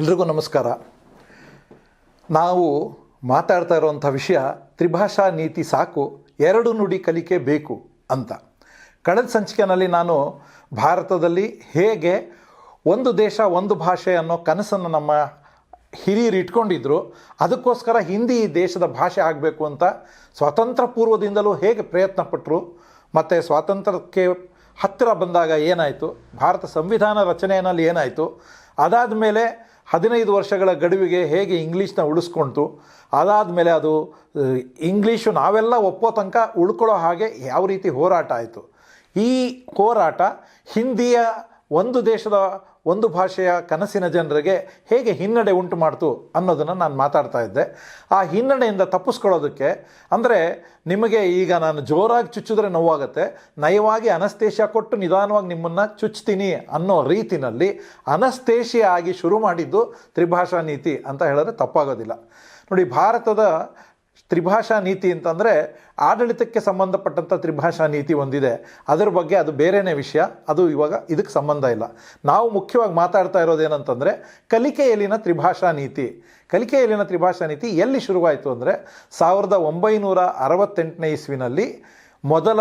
ಎಲ್ರಿಗೂ ನಮಸ್ಕಾರ. ನಾವು ಮಾತಾಡ್ತಾ ಇರುವಂಥ ವಿಷಯ ತ್ರಿಭಾಷಾ ನೀತಿ ಸಾಕು, ಎರಡು ನುಡಿ ಕಲಿಕೆ ಬೇಕು ಅಂತ. ಕಳೆದ ಸಂಚಿಕೆಯಲ್ಲಿ ನಾನು ಭಾರತದಲ್ಲಿ ಹೇಗೆ ಒಂದು ದೇಶ, ಒಂದು ಭಾಷೆ ಅನ್ನೋ ಕನಸನ್ನು ನಮ್ಮ ಹಿರಿಯರು ಇಟ್ಕೊಂಡಿದ್ರು, ಅದಕ್ಕೋಸ್ಕರ ಹಿಂದಿ ಈ ದೇಶದ ಭಾಷೆ ಆಗಬೇಕು ಅಂತ ಸ್ವಾತಂತ್ರ್ಯ ಪೂರ್ವದಿಂದಲೂ ಹೇಗೆ ಪ್ರಯತ್ನ ಪಟ್ಟರು ಮತ್ತು ಸ್ವಾತಂತ್ರ್ಯಕ್ಕೆ ಹತ್ತಿರ ಬಂದಾಗ ಏನಾಯಿತು, ಭಾರತ ಸಂವಿಧಾನ ರಚನೆಯಲ್ಲಿ ಏನಾಯಿತು ಅದಾದ ಮೇಲೆ ಹದಿನೈದು ವರ್ಷಗಳ ಗಡುವಿಗೆ ಹೇಗೆ ಇಂಗ್ಲೀಷ್ನ ಉಳಿಸ್ಕೊಳ್ತು ಅದಾದಮೇಲೆ ಅದು ಅಹ್, ಇಂಗ್ಲೀಷು ನಾವೆಲ್ಲ ಒಪ್ಪೋ ತನಕ ಉಳ್ಕೊಳ್ಳೋ ಹಾಗೆ ಯಾವ ರೀತಿ ಹೋರಾಟ ಆಯಿತು. ಈ ಹೋರಾಟ ಹಿಂದಿಯ ಒಂದು ದೇಶದ ಒಂದು ಭಾಷೆಯ ಕನಸಿನ ಜನರಿಗೆ ಹೇಗೆ ಹಿನ್ನಡೆ ಉಂಟು ಮಾಡ್ತು ಅನ್ನೋದನ್ನು ನಾನು ಮಾತಾಡ್ತಾ ಇದ್ದೆ. ಆ ಹಿನ್ನಡೆಯಿಂದ ತಪ್ಪಿಸ್ಕೊಳ್ಳೋದಕ್ಕೆ, ಅಂದರೆ ನಿಮಗೆ ಈಗ ನಾನು ಜೋರಾಗಿ ಚುಚ್ಚಿದ್ರೆ ನೋವಾಗುತ್ತೆ, ನಯವಾಗಿ ಅನಸ್ತೇಷ್ಯ ಕೊಟ್ಟು ನಿಧಾನವಾಗಿ ನಿಮ್ಮನ್ನು ಚುಚ್ತೀನಿ ಅನ್ನೋ ರೀತಿನಲ್ಲಿ ಅನಸ್ತೇಷ್ಯ ಆಗಿ ಶುರು ಮಾಡಿದ್ದು ತ್ರಿಭಾಷಾ ನೀತಿ ಅಂತ ಹೇಳಿದ್ರೆ ತಪ್ಪಾಗೋದಿಲ್ಲ. ನೋಡಿ, ಭಾರತದ ತ್ರಿಭಾಷಾ ನೀತಿ ಅಂತಂದರೆ ಆಡಳಿತಕ್ಕೆ ಸಂಬಂಧಪಟ್ಟಂಥ ತ್ರಿಭಾಷಾ ನೀತಿ ಒಂದಿದೆ. ಅದರ ಬಗ್ಗೆ ಅದು ಬೇರೆಯೇ ವಿಷಯ. ಅದು ಇವಾಗ ಇದಕ್ಕೆ ಸಂಬಂಧ ಇಲ್ಲ. ನಾವು ಮುಖ್ಯವಾಗಿ ಮಾತಾಡ್ತಾ ಇರೋದೇನಂತಂದರೆ ಕಲಿಕೆಯಲ್ಲಿನ ತ್ರಿಭಾಷಾ ನೀತಿ. ಕಲಿಕೆಯಲ್ಲಿನ ತ್ರಿಭಾಷಾ ನೀತಿ ಎಲ್ಲಿ ಶುರುವಾಯಿತು ಅಂದರೆ ಸಾವಿರದ ಒಂಬೈನೂರ ಅರವತ್ತೆಂಟನೇ ಇಸ್ವಿನಲ್ಲಿ ಮೊದಲ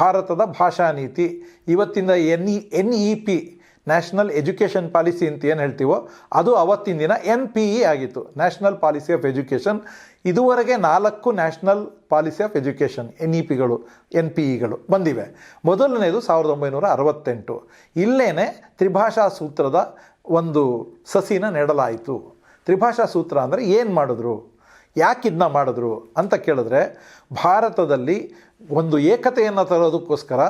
ಭಾರತದ ಭಾಷಾ ನೀತಿ. ಇವತ್ತಿನ N E N E P national education policy ಅಂತ ಏನು ಹೇಳ್ತೀವೋ ಅದು ಅವತ್ತಿನ ದಿನ ಎನ್ ಪಿ ಇ ಆಗಿತ್ತು. National policy of education. ಇದುವರೆಗೆ ನಾಲ್ಕು national policy of education N E ಪಿಗಳು, N P ಇಗಳು ಬಂದಿವೆ. ಮೊದಲನೇದು ಸಾವಿರದ ಒಂಬೈನೂರ ಅರವತ್ತೆಂಟು. ಇಲ್ಲೇನೆ ತ್ರಿಭಾಷಾ ಸೂತ್ರದ ಒಂದು ಸಸಿನ ನೆಡಲಾಯಿತು. ತ್ರಿಭಾಷಾ ಸೂತ್ರ ಅಂದರೆ ಏನು ಮಾಡಿದ್ರು? ಯಾಕೆ ಇದನ್ನ ಮಾಡಿದ್ರು ಅಂತ ಕೇಳಿದ್ರೆ, ಭಾರತದಲ್ಲಿ ಒಂದು ಏಕತೆಯನ್ನು ತರೋದಕ್ಕೋಸ್ಕರ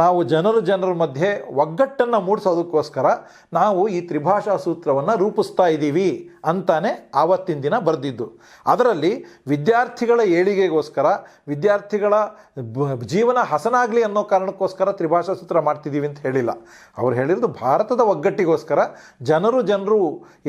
ನಾವು ಜನರು ಜನರ ಮಧ್ಯೆ ಒಗ್ಗಟ್ಟನ್ನು ಮೂಡಿಸೋದಕ್ಕೋಸ್ಕರ ನಾವು ಈ ತ್ರಿಭಾಷಾ ಸೂತ್ರವನ್ನು ರೂಪಿಸ್ತಾ ಇದ್ದೀವಿ ಅಂತಾನೆ ಆವತ್ತಿನ ದಿನ ಬರೆದಿದ್ದು. ಅದರಲ್ಲಿ ವಿದ್ಯಾರ್ಥಿಗಳ ಏಳಿಗೆಗೋಸ್ಕರ, ವಿದ್ಯಾರ್ಥಿಗಳ ಜೀವನ ಹಸನಾಗಲಿ ಅನ್ನೋ ಕಾರಣಕ್ಕೋಸ್ಕರ ತ್ರಿಭಾಷಾ ಸೂತ್ರ ಮಾಡ್ತಿದ್ದೀವಿ ಅಂತ ಹೇಳಿಲ್ಲ. ಅವ್ರು ಹೇಳಿರೋದು ಭಾರತದ ಒಗ್ಗಟ್ಟಿಗೋಸ್ಕರ ಜನರು ಜನರು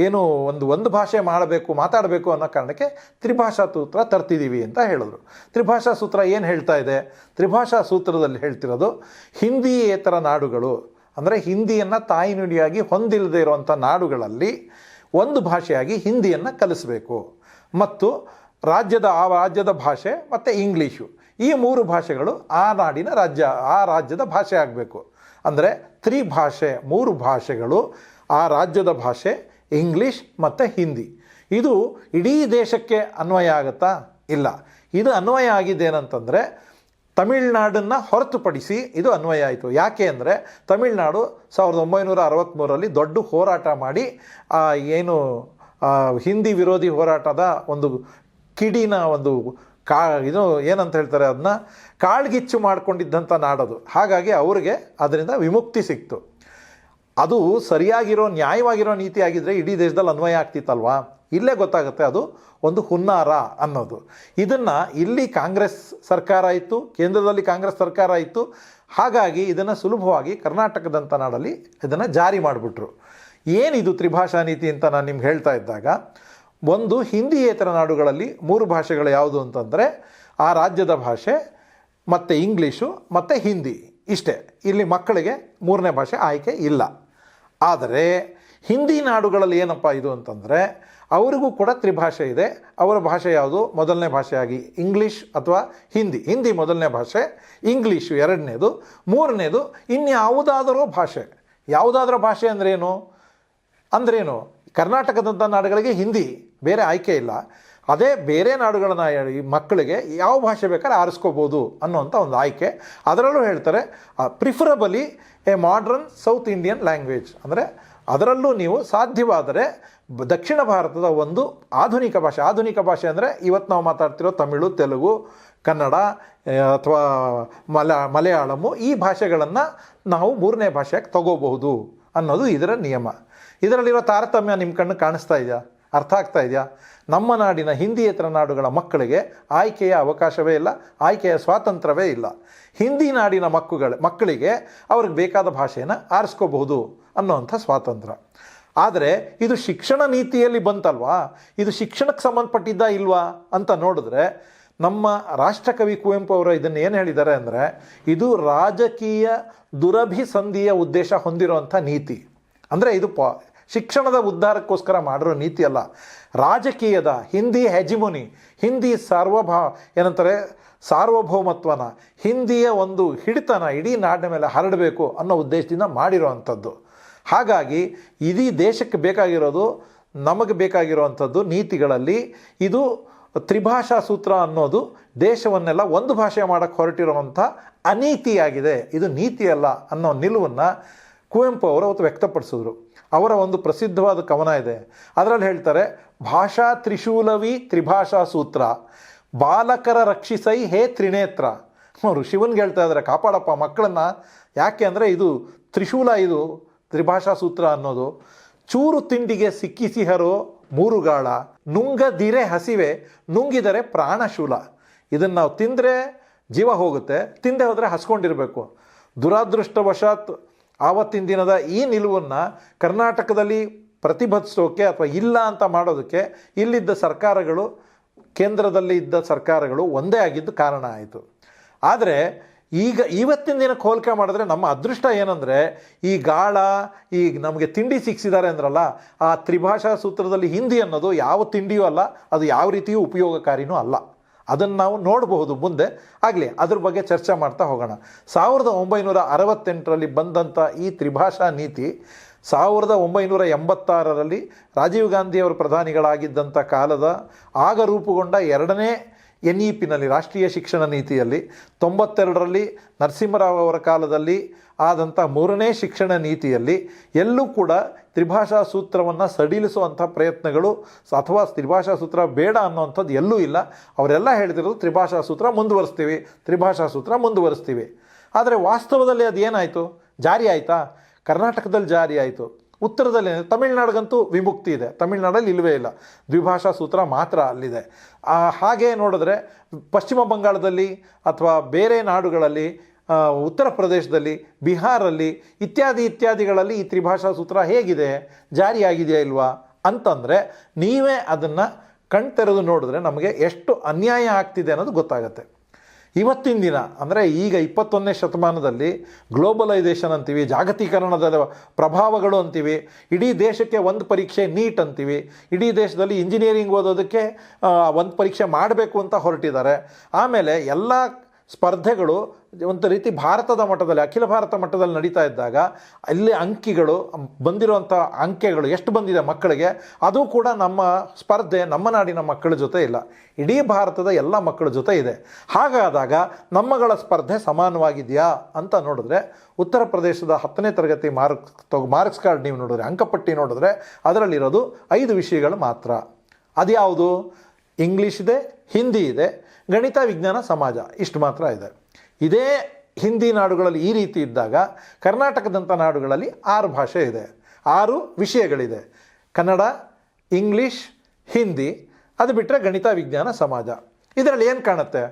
ಏನು ಒಂದು ಒಂದು ಭಾಷೆ ಮಾಡಬೇಕು, ಮಾತಾಡಬೇಕು ಅನ್ನೋ ಕಾರಣಕ್ಕೆ ತ್ರಿಭಾಷಾ ಸೂತ್ರ ತರ್ತಿದ್ದೀವಿ ಅಂತ ಹೇಳಿದ್ರು. ತ್ರಿಭಾಷಾ ಸೂತ್ರ ಏನು ಹೇಳ್ತಾ ಇದೆ? ತ್ರಿಭಾಷಾ ಸೂತ್ರದಲ್ಲಿ ಹೇಳ್ತಿರೋದು ಹಿಂದಿಯೇತರ ನಾಡುಗಳು, ಅಂದರೆ ಹಿಂದಿಯನ್ನು ತಾಯ್ನುಡಿಯಾಗಿ ಹೊಂದಿಲ್ಲದೆ ಇರುವಂಥ ನಾಡುಗಳಲ್ಲಿ ಒಂದು ಭಾಷೆಯಾಗಿ ಹಿಂದಿಯನ್ನು ಕಲಿಸಬೇಕು. ಮತ್ತು ರಾಜ್ಯದ, ಆ ರಾಜ್ಯದ ಭಾಷೆ ಮತ್ತು ಇಂಗ್ಲೀಷು ಈ ಮೂರು ಭಾಷೆಗಳು ಆ ನಾಡಿನ ರಾಜ್ಯ, ಆ ರಾಜ್ಯದ ಭಾಷೆ ಆಗಬೇಕು. ಅಂದರೆ ತ್ರಿಭಾಷೆ, ಮೂರು ಭಾಷೆಗಳು, ಆ ರಾಜ್ಯದ ಭಾಷೆ, ಇಂಗ್ಲೀಷ್ ಮತ್ತು ಹಿಂದಿ. ಇದು ಇಡೀ ದೇಶಕ್ಕೆ ಅನ್ವಯ ಆಗುತ್ತಾ? ಇಲ್ಲ. ಇದು ಅನ್ವಯ ಆಗಿದ್ದೇನಂತಂದರೆ ತಮಿಳ್ನಾಡನ್ನು ಹೊರತುಪಡಿಸಿ ಇದು ಅನ್ವಯ ಆಯಿತು. ಯಾಕೆ ಅಂದರೆ ತಮಿಳ್ನಾಡು ಸಾವಿರದ ಒಂಬೈನೂರ ಅರವತ್ತ್ಮೂರರಲ್ಲಿ ದೊಡ್ಡ ಹೋರಾಟ ಮಾಡಿ ಏನು ಹಿಂದಿ ವಿರೋಧಿ ಹೋರಾಟದ ಒಂದು ಕಿಡಿನ ಒಂದು ಕಾ, ಇದು ಏನಂತ ಹೇಳ್ತಾರೆ ಅದನ್ನ ಕಾಳ್ಗಿಚ್ಚು ಮಾಡಿಕೊಂಡಿದ್ದಂಥ ನಾಡದು. ಹಾಗಾಗಿ ಅವರಿಗೆ ಅದರಿಂದ ವಿಮುಕ್ತಿ ಸಿಕ್ತು. ಅದು ಸರಿಯಾಗಿರೋ, ನ್ಯಾಯವಾಗಿರೋ ನೀತಿ ಆಗಿದ್ದರೆ ಇಡೀ ದೇಶದಲ್ಲಿ ಅನ್ವಯ ಆಗ್ತಿತ್ತಲ್ವಾ? ಇಲ್ಲೇ ಗೊತ್ತಾಗುತ್ತೆ ಅದು ಒಂದು ಹುನ್ನಾರ ಅನ್ನೋದು. ಇದನ್ನು ಇಲ್ಲಿ ಕಾಂಗ್ರೆಸ್ ಸರ್ಕಾರ ಇತ್ತು, ಕೇಂದ್ರದಲ್ಲಿ ಕಾಂಗ್ರೆಸ್ ಸರ್ಕಾರ ಇತ್ತು. ಹಾಗಾಗಿ ಇದನ್ನು ಸುಲಭವಾಗಿ ಕರ್ನಾಟಕದಂಥ ನಾಡಲ್ಲಿ ಇದನ್ನು ಜಾರಿ ಮಾಡಿಬಿಟ್ರು. ಏನಿದು ತ್ರಿಭಾಷಾ ನೀತಿ ಅಂತ ನಾನು ನಿಮ್ಗೆ ಹೇಳ್ತಾ ಇದ್ದಾಗ, ಒಂದು ಹಿಂದಿಯೇತರ ನಾಡುಗಳಲ್ಲಿ ಮೂರು ಭಾಷೆಗಳು ಯಾವುದು ಅಂತಂದರೆ ಆ ರಾಜ್ಯದ ಭಾಷೆ, ಮತ್ತು ಇಂಗ್ಲೀಷು ಮತ್ತು ಹಿಂದಿ ಇಷ್ಟೇ. ಇಲ್ಲಿ ಮಕ್ಕಳಿಗೆ ಮೂರನೇ ಭಾಷೆ ಆಯ್ಕೆ ಇಲ್ಲ. ಆದರೆ ಹಿಂದಿ ನಾಡುಗಳಲ್ಲಿ ಏನಪ್ಪ ಇದು ಅಂತಂದರೆ ಅವರಿಗೂ ಕೂಡ ತ್ರಿಭಾಷೆ ಇದೆ. ಅವರ ಭಾಷೆ ಯಾವುದು? ಮೊದಲನೇ ಭಾಷೆಯಾಗಿ ಇಂಗ್ಲೀಷ್ ಅಥವಾ ಹಿಂದಿ. ಹಿಂದಿ ಮೊದಲನೇ ಭಾಷೆ, ಇಂಗ್ಲೀಷು ಎರಡನೇದು. ಮೂರನೇದು, ಇನ್ಯಾವುದಾದರೂ ಭಾಷೆ. ಯಾವುದಾದ್ರೂ ಭಾಷೆ ಅಂದ್ರೇನು? ಅಂದ್ರೇನು? ಕರ್ನಾಟಕದಂಥ ನಾಡುಗಳಿಗೆ ಹಿಂದಿ ಬೇರೆ ಆಯ್ಕೆ ಇಲ್ಲ. ಅದೇ ಬೇರೆ ನಾಡುಗಳನ್ನ ಈ ಮಕ್ಕಳಿಗೆ ಯಾವ ಭಾಷೆ ಬೇಕಾದ್ರೆ ಆರಿಸ್ಕೋಬೋದು ಅನ್ನೋಂಥ ಒಂದು ಆಯ್ಕೆ. ಅದರಲ್ಲೂ ಹೇಳ್ತಾರೆ preferably a modern south Indian language ಅಂದರೆ ಅದರಲ್ಲೂ ನೀವು ಸಾಧ್ಯವಾದರೆ ದಕ್ಷಿಣ ಭಾರತದ ಒಂದು ಆಧುನಿಕ ಭಾಷೆ. ಆಧುನಿಕ ಭಾಷೆ ಅಂದರೆ ಇವತ್ತು ನಾವು ಮಾತಾಡ್ತಿರೋ ತಮಿಳು, ತೆಲುಗು, ಕನ್ನಡ ಅಥವಾ ಮಲ, ಮಲಯಾಳಮು ಈ ಭಾಷೆಗಳನ್ನು ನಾವು ಮೂರನೇ ಭಾಷೆಯಾಗಿ ತಗೋಬಹುದು ಅನ್ನೋದು ಇದರ ನಿಯಮ. ಇದರಲ್ಲಿರೋ ತಾರತಮ್ಯ ನಿಮ್ಮ ಕಣ್ಣು ಕಾಣಿಸ್ತಾ ಇದೆಯಾ? ಅರ್ಥ ಆಗ್ತಾ ಇದೆಯಾ? ನಮ್ಮ ನಾಡಿನ ಹಿಂದಿಯೇತರ ನಾಡುಗಳ ಮಕ್ಕಳಿಗೆ ಆಯ್ಕೆಯ ಅವಕಾಶವೇ ಇಲ್ಲ, ಆಯ್ಕೆಯ ಸ್ವಾತಂತ್ರ್ಯವೇ ಇಲ್ಲ. ಹಿಂದಿ ನಾಡಿನ ಮಕ್ಕಳುಗಳ ಮಕ್ಕಳಿಗೆ ಅವ್ರಿಗೆ ಬೇಕಾದ ಭಾಷೆಯನ್ನು ಆರಿಸ್ಕೋಬಹುದು ಅನ್ನೋವಂಥ ಸ್ವಾತಂತ್ರ್ಯ. ಆದರೆ ಇದು ಶಿಕ್ಷಣ ನೀತಿಯಲ್ಲಿ ಬಂತಲ್ವಾ? ಇದು ಶಿಕ್ಷಣಕ್ಕೆ ಸಂಬಂಧಪಟ್ಟಿದ್ದ ಇಲ್ವಾ ಅಂತ ನೋಡಿದ್ರೆ ನಮ್ಮ ರಾಷ್ಟ್ರಕವಿ ಕುವೆಂಪು ಅವರು ಇದನ್ನು ಏನು ಹೇಳಿದ್ದಾರೆ ಅಂದರೆ ಇದು ರಾಜಕೀಯ ದುರಭಿಸಂಧಿಯ ಉದ್ದೇಶ ಹೊಂದಿರುವಂಥ ನೀತಿ. ಅಂದರೆ ಇದು ಪ ಶಿಕ್ಷಣದ ಉದ್ಧಾರಕ್ಕೋಸ್ಕರ ಮಾಡಿರೋ ನೀತಿ ಅಲ್ಲ. ರಾಜಕೀಯದ ಹಿಂದಿ ಹೆಜಿಮುನಿ, ಹಿಂದಿ ಸಾರ್ವಭಾ ಏನಂತಾರೆ ಸಾರ್ವಭೌಮತ್ವನ, ಹಿಂದಿಯ ಒಂದು ಹಿಡಿತನ ಇಡೀ ನಾಡಿನ ಮೇಲೆ ಹರಡಬೇಕು ಅನ್ನೋ ಉದ್ದೇಶದಿಂದ ಮಾಡಿರೋ ಅಂಥದ್ದು ಹಾಗಾಗಿ ಇಡೀ ದೇಶಕ್ಕೆ ಬೇಕಾಗಿರೋದು ನಮಗೆ ಬೇಕಾಗಿರುವಂಥದ್ದು ನೀತಿಗಳಲ್ಲಿ ಇದು ತ್ರಿಭಾಷಾ ಸೂತ್ರ ಅನ್ನೋದು ದೇಶವನ್ನೆಲ್ಲ ಒಂದು ಭಾಷೆ ಮಾಡೋಕ್ಕೆ ಹೊರಟಿರುವಂಥ ಅನೀತಿಯಾಗಿದೆ. ಇದು ನೀತಿಯಲ್ಲ ಅನ್ನೋ ನಿಲುವನ್ನು ಕುವೆಂಪು ಅವರು ಅವತ್ತು ವ್ಯಕ್ತಪಡಿಸಿದ್ರು. ಅವರ ಒಂದು ಪ್ರಸಿದ್ಧವಾದ ಕವನ ಇದೆ. ಅದರಲ್ಲಿ ಹೇಳ್ತಾರೆ, ಭಾಷಾ ತ್ರಿಶೂಲವಿ ತ್ರಿಭಾಷಾ ಸೂತ್ರ, ಬಾಲಕರ ರಕ್ಷಿಸೈ ಹೇ ತ್ರಿನೇತ್ರ. ಅವರು ಶಿವನ್ಗೆ ಹೇಳ್ತಾ ಇದ್ದಾರೆ, ಕಾಪಾಡಪ್ಪ ಮಕ್ಕಳನ್ನು. ಯಾಕೆ ಅಂದರೆ ಇದು ತ್ರಿಶೂಲ, ಇದು ತ್ರಿಭಾಷಾ ಸೂತ್ರ ಅನ್ನೋದು. ಚೂರು ತಿಂಡಿಗೆ ಸಿಕ್ಕಿಸಿಹರೋ ಮೂರುಗಾಳ, ನುಂಗದಿರೆ ಹಸಿವೆ, ನುಂಗಿದರೆ ಪ್ರಾಣಶೂಲ. ಇದನ್ನು ನಾವು ತಿಂದರೆ ಜೀವ ಹೋಗುತ್ತೆ, ತಿಂದೆ ಹೋದರೆ ಹಸ್ಕೊಂಡಿರಬೇಕು. ದುರಾದೃಷ್ಟವಶಾತ್ ಆವತ್ತಿನ ದಿನದ ಈ ನಿಲುವನ್ನು ಕರ್ನಾಟಕದಲ್ಲಿ ಪ್ರತಿಭಟಿಸೋಕೆ ಅಥವಾ ಇಲ್ಲ ಅಂತ ಮಾಡೋದಕ್ಕೆ ಇಲ್ಲಿದ್ದ ಸರ್ಕಾರಗಳು, ಕೇಂದ್ರದಲ್ಲಿ ಇದ್ದ ಸರ್ಕಾರಗಳು ಒಂದೇ ಆಗಿದ್ದು ಕಾರಣ ಆಯಿತು. ಆದರೆ ಈಗ ಇವತ್ತಿನ ದಿನಕ್ಕೆ ಹೋಲಿಕೆ ಮಾಡಿದ್ರೆ ನಮ್ಮ ಅದೃಷ್ಟ ಏನಂದರೆ ಈ ಗಾಳ, ಈ ನಮಗೆ ತಿಂಡಿ ಸಿಕ್ಸಿದ್ದಾರೆ ಅಂದ್ರಲ್ಲ, ಆ ತ್ರಿಭಾಷಾ ಸೂತ್ರದಲ್ಲಿ ಹಿಂದಿ ಅನ್ನೋದು ಯಾವ ತಿಂಡಿಯೂ ಅಲ್ಲ, ಅದು ಯಾವ ರೀತಿಯೂ ಉಪಯೋಗಕಾರಿನೂ ಅಲ್ಲ. ಅದನ್ನು ನಾವು ನೋಡಬಹುದು ಮುಂದೆ. ಆಗಲಿ, ಅದ್ರ ಬಗ್ಗೆ ಚರ್ಚೆ ಮಾಡ್ತಾ ಹೋಗೋಣ. ಸಾವಿರದ ಒಂಬೈನೂರ ಅರವತ್ತೆಂಟರಲ್ಲಿ ಬಂದಂಥ ಈ ತ್ರಿಭಾಷಾ ನೀತಿ, ಸಾವಿರದ ಒಂಬೈನೂರ ಎಂಬತ್ತಾರರಲ್ಲಿ ರಾಜೀವ್ ಗಾಂಧಿಯವರು ಪ್ರಧಾನಿಗಳಾಗಿದ್ದಂಥ ಕಾಲದ ಆಗ ರೂಪುಗೊಂಡ ಎರಡನೇ ಎನ್ ಇ ಪಿನಲ್ಲಿ ರಾಷ್ಟ್ರೀಯ ಶಿಕ್ಷಣ ನೀತಿಯಲ್ಲಿ ತೊಂಬತ್ತೆರಡರಲ್ಲಿ ನರಸಿಂಹರಾವ್ ಅವರ ಕಾಲದಲ್ಲಿ ಆದಂಥ ಮೂರನೇ ಶಿಕ್ಷಣ ನೀತಿಯಲ್ಲಿ ಎಲ್ಲೂ ಕೂಡ ತ್ರಿಭಾಷಾ ಸೂತ್ರವನ್ನು ಸಡಿಲಿಸುವಂಥ ಪ್ರಯತ್ನಗಳು ಅಥವಾ ತ್ರಿಭಾಷಾ ಸೂತ್ರ ಬೇಡ ಅನ್ನೋವಂಥದ್ದು ಎಲ್ಲೂ ಇಲ್ಲ. ಅವರೆಲ್ಲ ಹೇಳ್ತಿರೋದು ತ್ರಿಭಾಷಾ ಸೂತ್ರ ಮುಂದುವರಿಸ್ತೀವಿ, ತ್ರಿಭಾಷಾ ಸೂತ್ರ ಮುಂದುವರಿಸ್ತೀವಿ. ಆದರೆ ವಾಸ್ತವದಲ್ಲಿ ಅದು ಏನಾಯಿತು ಜಾರಿ ಆಯಿತಾ? ಕರ್ನಾಟಕದಲ್ಲಿ ಜಾರಿ ಆಯಿತು. ಉತ್ತರದಲ್ಲಿ ತಮಿಳ್ನಾಡಿಗಂತೂ ವಿಮುಕ್ತಿ ಇದೆ. ತಮಿಳ್ನಾಡಲ್ಲಿ ಇಲ್ಲವೇ ಇಲ್ಲ. ದ್ವಿಭಾಷಾ ಸೂತ್ರ ಮಾತ್ರ ಅಲ್ಲಿದೆ. ಹಾಗೆ ನೋಡಿದ್ರೆ ಪಶ್ಚಿಮ ಬಂಗಾಳದಲ್ಲಿ ಅಥವಾ ಬೇರೆ ನಾಡುಗಳಲ್ಲಿ ಉತ್ತರ ಪ್ರದೇಶದಲ್ಲಿ, ಬಿಹಾರಲ್ಲಿ ಇತ್ಯಾದಿ ಇತ್ಯಾದಿಗಳಲ್ಲಿ ಈ ತ್ರಿಭಾಷಾ ಸೂತ್ರ ಹೇಗಿದೆ, ಜಾರಿಯಾಗಿದೆಯಾ ಇಲ್ವಾ ಅಂತಂದರೆ ನೀವೇ ಅದನ್ನು ಕಣ್ತೆರೆದು ನೋಡಿದ್ರೆ ನಮಗೆ ಎಷ್ಟು ಅನ್ಯಾಯ ಆಗ್ತಿದೆ ಅನ್ನೋದು ಗೊತ್ತಾಗುತ್ತೆ. ಇವತ್ತಿನ ದಿನ, ಅಂದರೆ ಈಗ ಇಪ್ಪತ್ತೊಂದನೇ ಶತಮಾನದಲ್ಲಿ ಗ್ಲೋಬಲೈಸೇಷನ್ ಅಂತೀವಿ, ಜಾಗತೀಕರಣದ ಪ್ರಭಾವಗಳು ಅಂತೀವಿ, ಇಡೀ ದೇಶಕ್ಕೆ ಒಂದು ಪರೀಕ್ಷೆ ನೀಟ್ ಅಂತೀವಿ, ಇಡೀ ದೇಶದಲ್ಲಿ ಇಂಜಿನಿಯರಿಂಗ್ ಓದೋದಕ್ಕೆ ಒಂದು ಪರೀಕ್ಷೆ ಮಾಡಬೇಕು ಅಂತ ಹೊರಟಿದ್ದಾರೆ. ಆಮೇಲೆ ಎಲ್ಲ ಸ್ಪರ್ಧೆಗಳು ಒಂದು ರೀತಿ ಭಾರತದ ಮಟ್ಟದಲ್ಲಿ, ಅಖಿಲ ಭಾರತ ಮಟ್ಟದಲ್ಲಿ ನಡೀತಾ ಇದ್ದಾಗ ಅಲ್ಲಿ ಅಂಕಿಗಳು, ಬಂದಿರುವಂಥ ಅಂಕೆಗಳು ಎಷ್ಟು ಬಂದಿದೆ ಮಕ್ಕಳಿಗೆ, ಅದು ಕೂಡ ನಮ್ಮ ಸ್ಪರ್ಧೆ, ನಮ್ಮ ನಾಡಿನ ಮಕ್ಕಳ ಜೊತೆ ಇಲ್ಲ. ಇಡೀ ಭಾರತದ ಎಲ್ಲ ಮಕ್ಕಳ ಜೊತೆ ಇದೆ. ಹಾಗಾದಾಗ ನಮ್ಮಗಳ ಸ್ಪರ್ಧೆ ಸಮಾನವಾಗಿದೆಯಾ ಅಂತ ನೋಡಿದ್ರೆ, ಉತ್ತರ ಪ್ರದೇಶದ ಹತ್ತನೇ ತರಗತಿ ಮಾರ್ಕ್ ತಗೋ ಮಾರ್ಕ್ಸ್ ಕಾರ್ಡ್ ನೀವು ನೋಡಿದ್ರೆ, ಅಂಕಪಟ್ಟಿ ನೋಡಿದ್ರೆ ಅದರಲ್ಲಿರೋದು ಐದು ವಿಷಯಗಳು ಮಾತ್ರ. ಅದ್ಯಾವುದು? ಇಂಗ್ಲೀಷ್ ಇದೆ, ಹಿಂದಿ ಇದೆ. ಗಣಿತ, ವಿಜ್ಞಾನ, ಸಮಾಜ ಇಷ್ಟು ಮಾತ್ರ ಇದೆ. ಇದೇ ಹಿಂದಿ ನಾಡುಗಳಲ್ಲಿ ಈ ರೀತಿ ಇದ್ದಾಗ ಕರ್ನಾಟಕದಂಥ ನಾಡುಗಳಲ್ಲಿ ಆರು ಭಾಷೆ ಇದೆ. ಆರು ವಿಷಯಗಳಿದೆ. ಕನ್ನಡ, ಇಂಗ್ಲೀಷ್, ಹಿಂದಿ ಅದು ಬಿಟ್ಟರೆ ಗಣಿತ, ವಿಜ್ಞಾನ, ಸಮಾಜ. ಇದರಲ್ಲಿ ಏನು ಕಾಣುತ್ತೆ?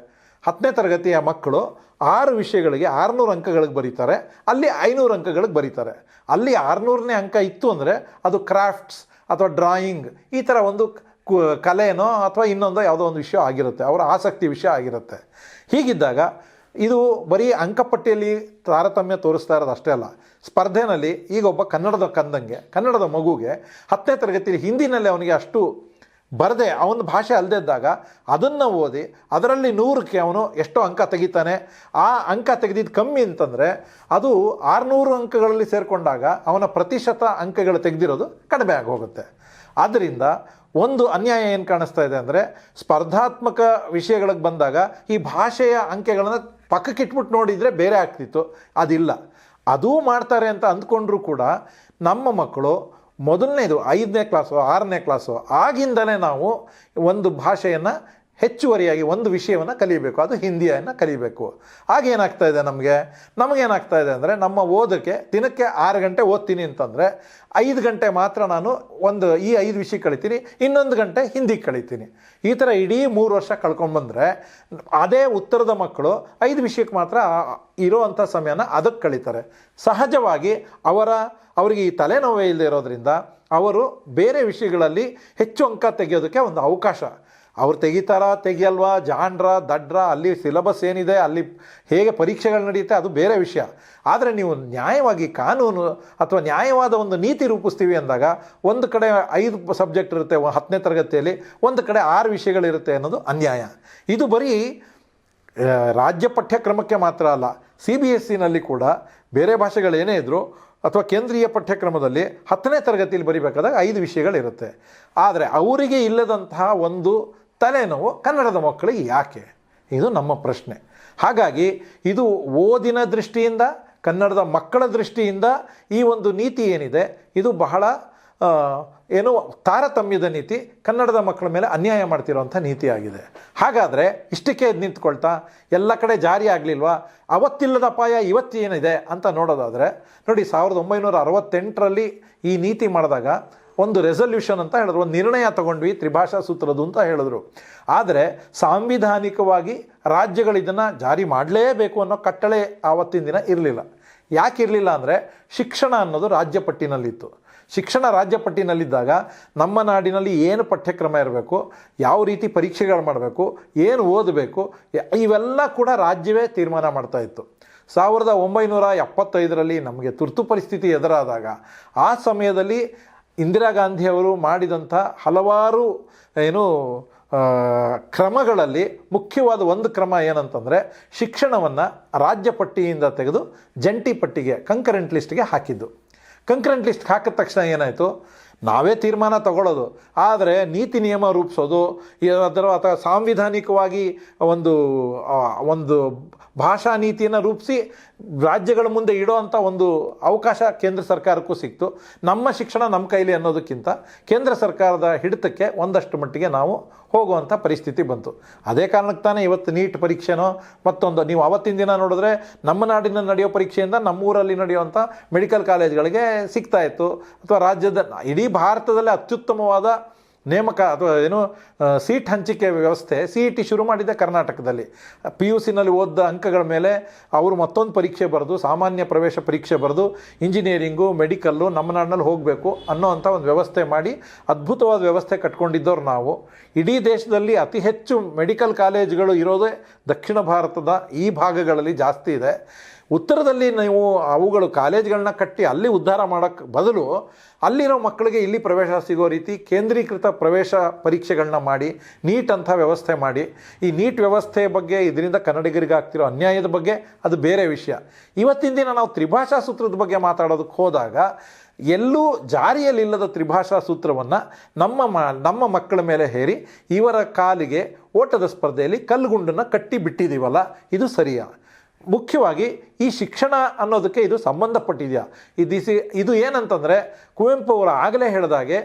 ಹತ್ತನೇ ತರಗತಿಯ ಮಕ್ಕಳು ಆರು ವಿಷಯಗಳಿಗೆ ಆರುನೂರು ಅಂಕಗಳಿಗೆ ಬರೀತಾರೆ. ಅಲ್ಲಿ ಐನೂರು ಅಂಕಗಳಿಗೆ ಬರೀತಾರೆ. ಅಲ್ಲಿ ಆರುನೂರನೇ ಅಂಕ ಇತ್ತು ಅಂದರೆ ಅದು ಕ್ರಾಫ್ಟ್ಸ್ ಅಥವಾ ಡ್ರಾಯಿಂಗ್ ಈ ಥರ ಒಂದು ಕಲೆನೋ ಅಥವಾ ಇನ್ನೊಂದೋ ಯಾವುದೋ ಒಂದು ವಿಷಯ ಆಗಿರುತ್ತೆ, ಅವರ ಆಸಕ್ತಿ ವಿಷಯ ಆಗಿರುತ್ತೆ. ಹೀಗಿದ್ದಾಗ ಇದು ಬರೀ ಅಂಕಪಟ್ಟಿಯಲ್ಲಿ ತಾರತಮ್ಯ ತೋರಿಸ್ತಾ ಇರೋದು ಅಷ್ಟೇ ಅಲ್ಲ, ಸ್ಪರ್ಧೆನಲ್ಲಿ ಈಗ ಒಬ್ಬ ಕನ್ನಡದ ಕಂದಂಗೆ, ಕನ್ನಡದ ಮಗುಗೆ ಹತ್ತನೇ ತರಗತಿಯಲ್ಲಿ ಹಿಂದಿನಲ್ಲಿ ಅವನಿಗೆ ಅಷ್ಟು ಬರದೆ, ಅವನ ಭಾಷೆ ಅಲ್ಲದೆ ಇದ್ದಾಗ ಅದನ್ನು ಓದಿ ಅದರಲ್ಲಿ ನೂರಕ್ಕೆ ಅವನು ಎಷ್ಟೋ ಅಂಕ ತೆಗಿತಾನೆ. ಆ ಅಂಕ ತೆಗೆದಿದ್ದು ಕಮ್ಮಿ ಅಂತಂದರೆ ಅದು ಆರುನೂರು ಅಂಕಗಳಲ್ಲಿ ಸೇರಿಕೊಂಡಾಗ ಅವನ ಪ್ರತಿಶತ ಅಂಕಗಳು ತೆಗೆದಿರೋದು ಕಡಿಮೆ ಆಗೋಗುತ್ತೆ. ಆದ್ದರಿಂದ ಒಂದು ಅನ್ಯಾಯ ಏನು ಕಾಣಿಸ್ತಾ ಇದೆ ಅಂದರೆ ಸ್ಪರ್ಧಾತ್ಮಕ ವಿಷಯಗಳಿಗೆ ಬಂದಾಗ ಈ ಭಾಷೆಯ ಅಂಕೆಗಳನ್ನು ಪಕ್ಕಕ್ಕಿಟ್ಬಿಟ್ಟು ನೋಡಿದರೆ ಬೇರೆ ಆಗ್ತಿತ್ತು. ಅದಿಲ್ಲ. ಅದೂ ಮಾಡ್ತಾರೆ ಅಂತ ಅಂದ್ಕೊಂಡ್ರೂ ಕೂಡ ನಮ್ಮ ಮಕ್ಕಳು ಮೊದಲನೇದು ಐದನೇ ಕ್ಲಾಸು ಆರನೇ ಕ್ಲಾಸು ಆಗಿಂದಲೇ ನಾವು ಒಂದು ಭಾಷೆಯನ್ನು ಹೆಚ್ಚುವರಿಯಾಗಿ ಒಂದು ವಿಷಯವನ್ನು ಕಲಿಬೇಕು. ಅದು ಹಿಂದಿಯನ್ನು ಕಲಿಬೇಕು. ಆಗ ಏನಾಗ್ತಾ ಇದೆ ನಮಗೆ? ನಮಗೇನಾಗ್ತಾ ಇದೆ ಅಂದರೆ ನಮ್ಮ ಓದೋಕ್ಕೆ ದಿನಕ್ಕೆ ಆರು ಗಂಟೆ ಓದ್ತೀನಿ ಅಂತಂದರೆ ಐದು ಗಂಟೆ ಮಾತ್ರ ನಾನು ಒಂದು ಈ ಐದು ವಿಷಯ ಕಳಿತೀನಿ, ಇನ್ನೊಂದು ಗಂಟೆ ಹಿಂದಿಗೆ ಕಳಿತೀನಿ. ಈ ಥರ ಇಡೀ ಮೂರು ವರ್ಷ ಕಳ್ಕೊಂಡ್ಬಂದರೆ ಅದೇ ಉತ್ತರದ ಮಕ್ಕಳು ಐದು ವಿಷಯಕ್ಕೆ ಮಾತ್ರ ಇರೋವಂಥ ಸಮಯನ ಅದಕ್ಕೆ ಕಳೀತಾರೆ. ಸಹಜವಾಗಿ ಅವರ, ಅವರಿಗೆ ಈ ತಲೆನೋವೇ ಇಲ್ಲದೆ ಇರೋದ್ರಿಂದ ಅವರು ಬೇರೆ ವಿಷಯಗಳಲ್ಲಿ ಹೆಚ್ಚು ಅಂಕ ತೆಗೆಯೋದಕ್ಕೆ ಒಂದು ಅವಕಾಶ. ಅವ್ರು ತೆಗಿತಾರಾ, ತೆಗಿಯಲ್ವಾ, ಜಾಣ್ರ, ದಡ್ರ, ಅಲ್ಲಿ ಸಿಲಬಸ್ ಏನಿದೆ, ಅಲ್ಲಿ ಹೇಗೆ ಪರೀಕ್ಷೆಗಳು ನಡೆಯುತ್ತೆ, ಅದು ಬೇರೆ ವಿಷಯ. ಆದರೆ ನೀವು ನ್ಯಾಯವಾಗಿ ಕಾನೂನು ಅಥವಾ ನ್ಯಾಯವಾದ ಒಂದು ನೀತಿ ರೂಪಿಸ್ತೀವಿ ಅಂದಾಗ, ಒಂದು ಕಡೆ ಐದು ಸಬ್ಜೆಕ್ಟ್ ಇರುತ್ತೆ ಹತ್ತನೇ ತರಗತಿಯಲ್ಲಿ, ಒಂದು ಕಡೆ ಆರು ವಿಷಯಗಳಿರುತ್ತೆ ಅನ್ನೋದು ಅನ್ಯಾಯ. ಇದು ಬರೀ ರಾಜ್ಯ ಪಠ್ಯಕ್ರಮಕ್ಕೆ ಮಾತ್ರ ಅಲ್ಲ ಸಿ ಬಿ ಎಸ್ ಸಿನಲ್ಲಿ ಕೂಡ ಬೇರೆ ಭಾಷೆಗಳು ಏನೇ ಇದ್ದರೂ ಅಥವಾ ಕೇಂದ್ರೀಯ ಪಠ್ಯಕ್ರಮದಲ್ಲಿ ಹತ್ತನೇ ತರಗತಿಯಲ್ಲಿ ಬರಿಬೇಕಾದಾಗ ಐದು ವಿಷಯಗಳಿರುತ್ತೆ. ಆದರೆ ಅವರಿಗೆ ಇಲ್ಲದಂತಹ ಒಂದು ತಲೆನೋವು ಕನ್ನಡದ ಮಕ್ಕಳಿಗೆ ಯಾಕೆ? ಇದು ನಮ್ಮ ಪ್ರಶ್ನೆ. ಹಾಗಾಗಿ ಇದು ಓದಿನ ದೃಷ್ಟಿಯಿಂದ, ಕನ್ನಡದ ಮಕ್ಕಳ ದೃಷ್ಟಿಯಿಂದ ಈ ಒಂದು ನೀತಿ ಏನಿದೆ, ಇದು ಬಹಳ ಏನು ತಾರತಮ್ಯದ ನೀತಿ, ಕನ್ನಡದ ಮಕ್ಕಳ ಮೇಲೆ ಅನ್ಯಾಯ ಮಾಡ್ತಿರೋವಂಥ ನೀತಿಯಾಗಿದೆ. ಹಾಗಾದರೆ ಇಷ್ಟಕ್ಕೆ ಎದ್ದು ನಿಂತ್ಕೊಳ್ತಾ, ಎಲ್ಲ ಕಡೆ ಜಾರಿ ಆಗಲಿಲ್ವಾ? ಅವತ್ತಿಲ್ಲದ ಅಪಾಯ ಇವತ್ತೇನಿದೆ ಅಂತ ನೋಡೋದಾದರೆ, ನೋಡಿ ಸಾವಿರದ ಒಂಬೈನೂರ ಅರವತ್ತೆಂಟರಲ್ಲಿ ಈ ನೀತಿ ಮಾಡಿದಾಗ ಒಂದು ರೆಸಲ್ಯೂಷನ್ ಅಂತ ಹೇಳಿದ್ರು, ಒಂದು ನಿರ್ಣಯ ತಗೊಂಡ್ವಿ, ತ್ರಿಭಾಷಾ ಸೂತ್ರದ್ದು ಅಂತ ಹೇಳಿದ್ರು. ಆದರೆ ಸಾಂವಿಧಾನಿಕವಾಗಿ ರಾಜ್ಯಗಳು ಇದನ್ನು ಜಾರಿ ಮಾಡಲೇಬೇಕು ಅನ್ನೋ ಕಟ್ಟಳೆ ಆವತ್ತಿನ ದಿನ ಇರಲಿಲ್ಲ. ಯಾಕೆ ಇರಲಿಲ್ಲ ಅಂದರೆ ಶಿಕ್ಷಣ ಅನ್ನೋದು ರಾಜ್ಯ ಪಟ್ಟಿನಲ್ಲಿತ್ತು. ಶಿಕ್ಷಣ ರಾಜ್ಯ ಪಟ್ಟಿನಲ್ಲಿದ್ದಾಗ ನಮ್ಮ ನಾಡಿನಲ್ಲಿ ಏನು ಪಠ್ಯಕ್ರಮ ಇರಬೇಕು, ಯಾವ ರೀತಿ ಪರೀಕ್ಷೆಗಳು ಮಾಡಬೇಕು, ಏನು ಓದಬೇಕು, ಇವೆಲ್ಲ ಕೂಡ ರಾಜ್ಯವೇ ತೀರ್ಮಾನ ಮಾಡ್ತಾ ಇತ್ತು. ಸಾವಿರದ ಒಂಬೈನೂರ ಎಪ್ಪತ್ತೈದರಲ್ಲಿ ನಮಗೆ ತುರ್ತು ಪರಿಸ್ಥಿತಿ ಎದುರಾದಾಗ ಆ ಸಮಯದಲ್ಲಿ ಇಂದಿರಾ ಗಾಂಧಿಯವರು ಮಾಡಿದಂಥ ಹಲವಾರು, ಏನು ಕ್ರಮಗಳಲ್ಲಿ ಮುಖ್ಯವಾದ ಒಂದು ಕ್ರಮ ಏನಂತಂದರೆ ಶಿಕ್ಷಣವನ್ನು ರಾಜ್ಯ ಪಟ್ಟಿಯಿಂದ ತೆಗೆದು ಜಂಟಿ ಪಟ್ಟಿಗೆ ಕಂಕರೆಂಟ್ ಲಿಸ್ಟ್ಗೆ ಹಾಕಿದ್ದು. ಕಂಕರೆಂಟ್ ಲಿಸ್ಟ್ ಹಾಕಿದ ತಕ್ಷಣ ಏನಾಯಿತು? ನಾವೇ ತೀರ್ಮಾನ ತಗೊಳ್ಳೋದು. ಆದರೆ ನೀತಿ ನಿಯಮ ರೂಪಿಸೋದು ಅದರ ಅಥವಾ ಸಾಂವಿಧಾನಿಕವಾಗಿ ಒಂದು ಒಂದು ಭಾಷಾ ನೀತಿಯನ್ನು ರೂಪಿಸಿ ರಾಜ್ಯಗಳ ಮುಂದೆ ಇಡೋ ಅಂಥ ಒಂದು ಅವಕಾಶ ಕೇಂದ್ರ ಸರ್ಕಾರಕ್ಕೂ ಸಿಕ್ತು. ನಮ್ಮ ಶಿಕ್ಷಣ ನಮ್ಮ ಕೈಲಿ ಅನ್ನೋದಕ್ಕಿಂತ ಕೇಂದ್ರ ಸರ್ಕಾರದ ಹಿಡಿತಕ್ಕೆ ಒಂದಷ್ಟು ಮಟ್ಟಿಗೆ ನಾವು ಹೋಗುವಂಥ ಪರಿಸ್ಥಿತಿ ಬಂತು. ಅದೇ ಕಾರಣಕ್ಕೆ ತಾನೇ ಇವತ್ತು ನೀಟ್ ಪರೀಕ್ಷೆನೋ ಮತ್ತೊಂದು, ನೀವು ಅವತ್ತಿನ ದಿನ ನೋಡಿದ್ರೆ ನಮ್ಮ ನಾಡಿನ ನಡೆಯೋ ಪರೀಕ್ಷೆಯಿಂದ ನಮ್ಮೂರಲ್ಲಿ ನಡೆಯುವಂಥ ಮೆಡಿಕಲ್ ಕಾಲೇಜ್ಗಳಿಗೆ ಸಿಗ್ತಾ ಇತ್ತು. ಅಥವಾ ರಾಜ್ಯದ, ಇಡೀ ಭಾರತದಲ್ಲೇ ಅತ್ಯುತ್ತಮವಾದ ನೇಮಕ ಅಥವಾ ಏನು ಸೀಟ್ ಹಂಚಿಕೆ ವ್ಯವಸ್ಥೆ ಸಿ ಇ ಟಿ ಶುರು ಮಾಡಿದ್ದೆ ಕರ್ನಾಟಕದಲ್ಲಿ. ಪಿ ಯು ಸಿನಲ್ಲಿ ಓದಿದ ಅಂಕಗಳ ಮೇಲೆ ಅವರು ಮತ್ತೊಂದು ಪರೀಕ್ಷೆ ಬರೆದು, ಸಾಮಾನ್ಯ ಪ್ರವೇಶ ಪರೀಕ್ಷೆ ಬರೆದು, ಇಂಜಿನಿಯರಿಂಗು, ಮೆಡಿಕಲ್ಲು ನಮ್ಮ ನಾಡಿನಲ್ಲಿ ಹೋಗಬೇಕು ಅನ್ನೋ ಅಂಥ ಒಂದು ವ್ಯವಸ್ಥೆ ಮಾಡಿ ಅದ್ಭುತವಾದ ವ್ಯವಸ್ಥೆ ಕಟ್ಕೊಂಡಿದ್ದವ್ರು ನಾವು. ಇಡೀ ದೇಶದಲ್ಲಿ ಅತಿ ಹೆಚ್ಚು ಮೆಡಿಕಲ್ ಕಾಲೇಜುಗಳು ಇರೋದೇ ದಕ್ಷಿಣ ಭಾರತದ ಈ ಭಾಗಗಳಲ್ಲಿ ಜಾಸ್ತಿ ಇದೆ. ಉತ್ತರದಲ್ಲಿ ನೀವು ಅವುಗಳು ಕಾಲೇಜ್ಗಳನ್ನ ಕಟ್ಟಿ ಅಲ್ಲಿ ಉದ್ಧಾರ ಮಾಡೋಕ್ಕೆ ಬದಲು ಅಲ್ಲಿರೋ ಮಕ್ಕಳಿಗೆ ಇಲ್ಲಿ ಪ್ರವೇಶ ಸಿಗೋ ರೀತಿ ಕೇಂದ್ರೀಕೃತ ಪ್ರವೇಶ ಪರೀಕ್ಷೆಗಳನ್ನ ಮಾಡಿ, ನೀಟ್ ಅಂತ ವ್ಯವಸ್ಥೆ ಮಾಡಿ. ಈ ನೀಟ್ ವ್ಯವಸ್ಥೆ ಬಗ್ಗೆ ಇದರಿಂದ ಕನ್ನಡಿಗರಿಗೆ ಆಗ್ತಿರೋ ಅನ್ಯಾಯದ ಬಗ್ಗೆ ಅದು ಬೇರೆ ವಿಷಯ. ಇವತ್ತಿನ ದಿನ ನಾವು ತ್ರಿಭಾಷಾ ಸೂತ್ರದ ಬಗ್ಗೆ ಮಾತಾಡೋದಕ್ಕೆ ಹೋದಾಗ ಎಲ್ಲೂ ಜಾರಿಯಲ್ಲಿಲ್ಲದ ತ್ರಿಭಾಷಾ ಸೂತ್ರವನ್ನು ನಮ್ಮ ಮ, ನಮ್ಮ ಮಕ್ಕಳ ಮೇಲೆ ಹೇರಿ ಇವರ ಕಾಲಿಗೆ ಓಟದ ಸ್ಪರ್ಧೆಯಲ್ಲಿ ಕಲ್ಲುಗುಂಡನ್ನು ಕಟ್ಟಿ ಬಿಟ್ಟಿದ್ದೀವಲ್ಲ ಇದು ಸರಿಯಾ? ಮುಖ್ಯವಾಗಿ ಈ ಶಿಕ್ಷಣ ಅನ್ನೋದಕ್ಕೆ ಇದು ಸಂಬಂಧಪಟ್ಟಿದೆಯಾ? ಇದು ಇದು ಏನಂತಂದರೆ ಕುವೆಂಪು ಅವರು ಆಗಲೇ ಹೇಳಿದಾಗೆ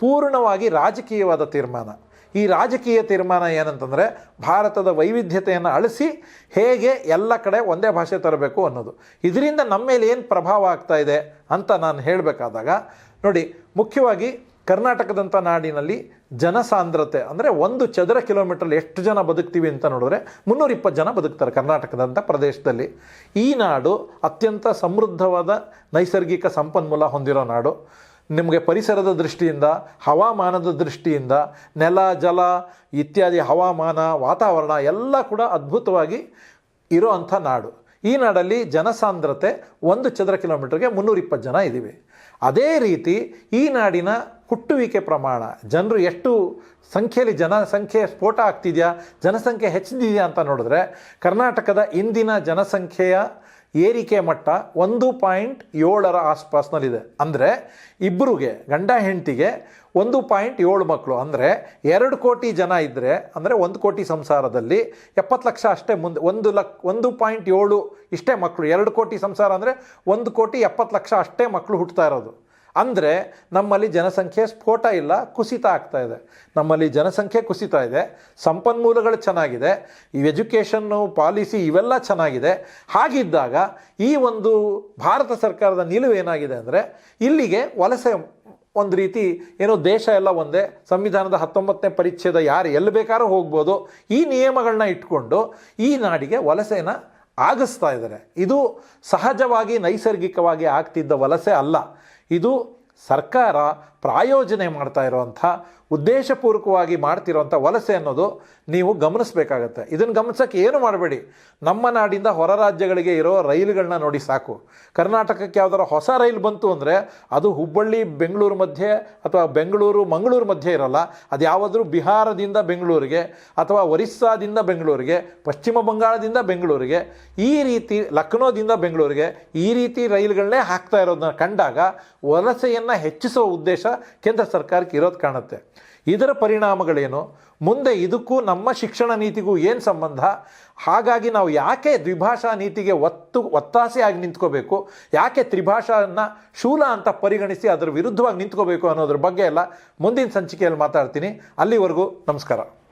ಪೂರ್ಣವಾಗಿ ರಾಜಕೀಯವಾದ ತೀರ್ಮಾನ. ಈ ರಾಜಕೀಯ ತೀರ್ಮಾನ ಏನಂತಂದರೆ ಭಾರತದ ವೈವಿಧ್ಯತೆಯನ್ನು ಅಳಿಸಿ ಹೇಗೆ ಎಲ್ಲ ಕಡೆ ಒಂದೇ ಭಾಷೆ ತರಬೇಕು ಅನ್ನೋದು. ಇದರಿಂದ ನಮ್ಮ ಮೇಲೆ ಏನು ಪ್ರಭಾವ ಆಗ್ತಾ ಇದೆ ಅಂತ ನಾನು ಹೇಳಬೇಕಾದಾಗ, ನೋಡಿ, ಮುಖ್ಯವಾಗಿ ಕರ್ನಾಟಕದಂಥ ನಾಡಿನಲ್ಲಿ ಜನಸಾಂದ್ರತೆ ಅಂದರೆ ಒಂದು ಚದರ ಕಿಲೋಮೀಟ್ರಲ್ಲಿ ಎಷ್ಟು ಜನ ಬದುಕ್ತೀವಿ ಅಂತ ನೋಡಿದ್ರೆ ಮುನ್ನೂರಿಪ್ಪತ್ತು ಜನ ಬದುಕ್ತಾರೆ ಕರ್ನಾಟಕದಂಥ ಪ್ರದೇಶದಲ್ಲಿ. ಈ ನಾಡು ಅತ್ಯಂತ ಸಮೃದ್ಧವಾದ ನೈಸರ್ಗಿಕ ಸಂಪನ್ಮೂಲ ಹೊಂದಿರೋ ನಾಡು. ನಿಮಗೆ ಪರಿಸರದ ದೃಷ್ಟಿಯಿಂದ, ಹವಾಮಾನದ ದೃಷ್ಟಿಯಿಂದ, ನೆಲ, ಜಲ ಇತ್ಯಾದಿ ಹವಾಮಾನ, ವಾತಾವರಣ ಎಲ್ಲ ಕೂಡ ಅದ್ಭುತವಾಗಿ ಇರೋ ಅಂಥ ನಾಡು. ಈ ನಾಡಲ್ಲಿ ಜನಸಾಂದ್ರತೆ ಒಂದು ಚದರ ಕಿಲೋಮೀಟ್ರಿಗೆ ಮುನ್ನೂರ ಇಪ್ಪತ್ತು ಜನ ಇದ್ದೀವಿ. ಅದೇ ರೀತಿ ಈ ನಾಡಿನ ಹುಟ್ಟುವಿಕೆ ಪ್ರಮಾಣ. ಜನರು ಎಷ್ಟು ಸಂಖ್ಯೆಯಲ್ಲಿ ಜನಸಂಖ್ಯೆ ಸ್ಫೋಟ ಆಗ್ತಿದೆಯಾ, ಜನಸಂಖ್ಯೆ ಹೆಚ್ಚಿದೆಯಾ ಅಂತ ನೋಡಿದ್ರೆ ಕರ್ನಾಟಕದ ಇಂದಿನ ಜನಸಂಖ್ಯೆಯ ಏರಿಕೆ ಮಟ್ಟ ಒಂದು ಪಾಯಿಂಟ್ ಏಳರ ಆಸ್ಪಾಸ್ನಲ್ಲಿದೆ. ಅಂದರೆ ಇಬ್ಬರಿಗೆ ಗಂಡ ಹೆಂಡತಿಗೆ ಒಂದು ಪಾಯಿಂಟ್ ಏಳು ಮಕ್ಕಳು. ಅಂದರೆ ಎರಡು ಕೋಟಿ ಜನ ಇದ್ದರೆ ಅಂದರೆ ಒಂದು ಕೋಟಿ ಸಂಸಾರದಲ್ಲಿ ಎಪ್ಪತ್ತು ಲಕ್ಷ ಅಷ್ಟೇ ಮುಂದೆ, ಒಂದು ಲಕ್, ಒಂದು ಪಾಯಿಂಟ್ ಏಳು ಇಷ್ಟೇ ಮಕ್ಕಳು. ಎರಡು ಕೋಟಿ ಸಂಸಾರ ಅಂದರೆ ಒಂದು ಕೋಟಿ ಎಪ್ಪತ್ತು ಲಕ್ಷ ಅಷ್ಟೇ ಮಕ್ಕಳು ಹುಟ್ಟುತ್ತಾ ಇರೋದು. ಅಂದರೆ ನಮ್ಮಲ್ಲಿ ಜನಸಂಖ್ಯೆ ಸ್ಫೋಟ ಇಲ್ಲ, ಕುಸಿತ ಆಗ್ತಾ ಇದೆ. ನಮ್ಮಲ್ಲಿ ಜನಸಂಖ್ಯೆ ಕುಸಿತ ಇದೆ, ಸಂಪನ್ಮೂಲಗಳು ಚೆನ್ನಾಗಿದೆ, ಈ ಎಜುಕೇಷನ್ನು, ಪಾಲಿಸಿ ಇವೆಲ್ಲ ಚೆನ್ನಾಗಿದೆ. ಹಾಗಿದ್ದಾಗ ಈ ಒಂದು ಭಾರತ ಸರ್ಕಾರದ ನಿಲುವು ಏನಾಗಿದೆ ಅಂದರೆ ಇಲ್ಲಿಗೆ ವಲಸೆ ಒಂದು ರೀತಿ ಏನೋ ದೇಶ ಎಲ್ಲ ಒಂದೇ, ಸಂವಿಧಾನದ ಹತ್ತೊಂಬತ್ತನೇ ಪರಿಚ್ಛೇದ ಯಾರು ಎಲ್ಲಿ ಬೇಕಾದ್ರೂ ಹೋಗ್ಬೋದು. ಈ ನಿಯಮಗಳನ್ನ ಇಟ್ಕೊಂಡು ಈ ನಾಡಿಗೆ ವಲಸೆನ ಆಗಿಸ್ತಾ ಇದ್ದಾರೆ. ಇದು ಸಹಜವಾಗಿ, ನೈಸರ್ಗಿಕವಾಗಿ ಆಗ್ತಿದ್ದ ವಲಸೆ ಅಲ್ಲ. ಇದು ಸರ್ಕಾರ ಪ್ರಾಯೋಜನೆ ಮಾಡ್ತಾ ಇರುವಂಥ ಉದ್ದೇಶಪೂರ್ವಕವಾಗಿ ಮಾಡ್ತಿರೋಂಥ ವಲಸೆ ಅನ್ನೋದು ನೀವು ಗಮನಿಸಬೇಕಾಗತ್ತೆ. ಇದನ್ನು ಗಮನಿಸೋಕ್ಕೆ ಏನು ಮಾಡಬೇಡಿ. ನಮ್ಮ ನಾಡಿಂದ ಹೊರ ರಾಜ್ಯಗಳಿಗೆ ಇರೋ ರೈಲುಗಳನ್ನ ನೋಡಿ ಸಾಕು. ಕರ್ನಾಟಕಕ್ಕೆ ಯಾವ್ದಾರ ಹೊಸ ರೈಲು ಬಂತು ಅಂದರೆ ಅದು ಹುಬ್ಬಳ್ಳಿ, ಬೆಂಗಳೂರು ಮಧ್ಯೆ ಅಥವಾ ಬೆಂಗಳೂರು, ಮಂಗಳೂರು ಮಧ್ಯೆ ಇರಲ್ಲ. ಅದು ಯಾವುದಾದ್ರೂ ಬಿಹಾರದಿಂದ ಬೆಂಗಳೂರಿಗೆ ಅಥವಾ ಒರಿಸ್ಸಾದಿಂದ ಬೆಂಗಳೂರಿಗೆ, ಪಶ್ಚಿಮ ಬಂಗಾಳದಿಂದ ಬೆಂಗಳೂರಿಗೆ, ಈ ರೀತಿ ಲಕ್ನೋದಿಂದ ಬೆಂಗಳೂರಿಗೆ ಈ ರೀತಿ ರೈಲುಗಳನ್ನೇ ಹಾಕ್ತಾ ಇರೋದನ್ನ ಕಂಡಾಗ ವಲಸೆಯನ್ನು ಹೆಚ್ಚಿಸುವ ಉದ್ದೇಶ ಕೇಂದ್ರ ಸರ್ಕಾರಕ್ಕೆ ಇರೋದು ಕಾಣುತ್ತೆ. ಇದರ ಪರಿಣಾಮಗಳೇನು? ಮುಂದೆ ಇದಕ್ಕೂ ನಮ್ಮ ಶಿಕ್ಷಣ ನೀತಿಗೂ ಏನು ಸಂಬಂಧ? ಹಾಗಾಗಿ ನಾವು ಯಾಕೆ ದ್ವಿಭಾಷಾ ನೀತಿಗೆ ಒತ್ತು ಒತ್ತಾಸೆಯಾಗಿ ನಿಂತ್ಕೋಬೇಕು? ಯಾಕೆ ತ್ರಿಭಾಷಾನ ಶೂಲ ಅಂತ ಪರಿಗಣಿಸಿ ಅದರ ವಿರುದ್ಧವಾಗಿ ನಿಂತ್ಕೋಬೇಕು ಅನ್ನೋದ್ರ ಬಗ್ಗೆ ಎಲ್ಲ ಮುಂದಿನ ಸಂಚಿಕೆಯಲ್ಲಿ ಮಾತಾಡ್ತೀನಿ. ಅಲ್ಲಿವರೆಗೂ ನಮಸ್ಕಾರ.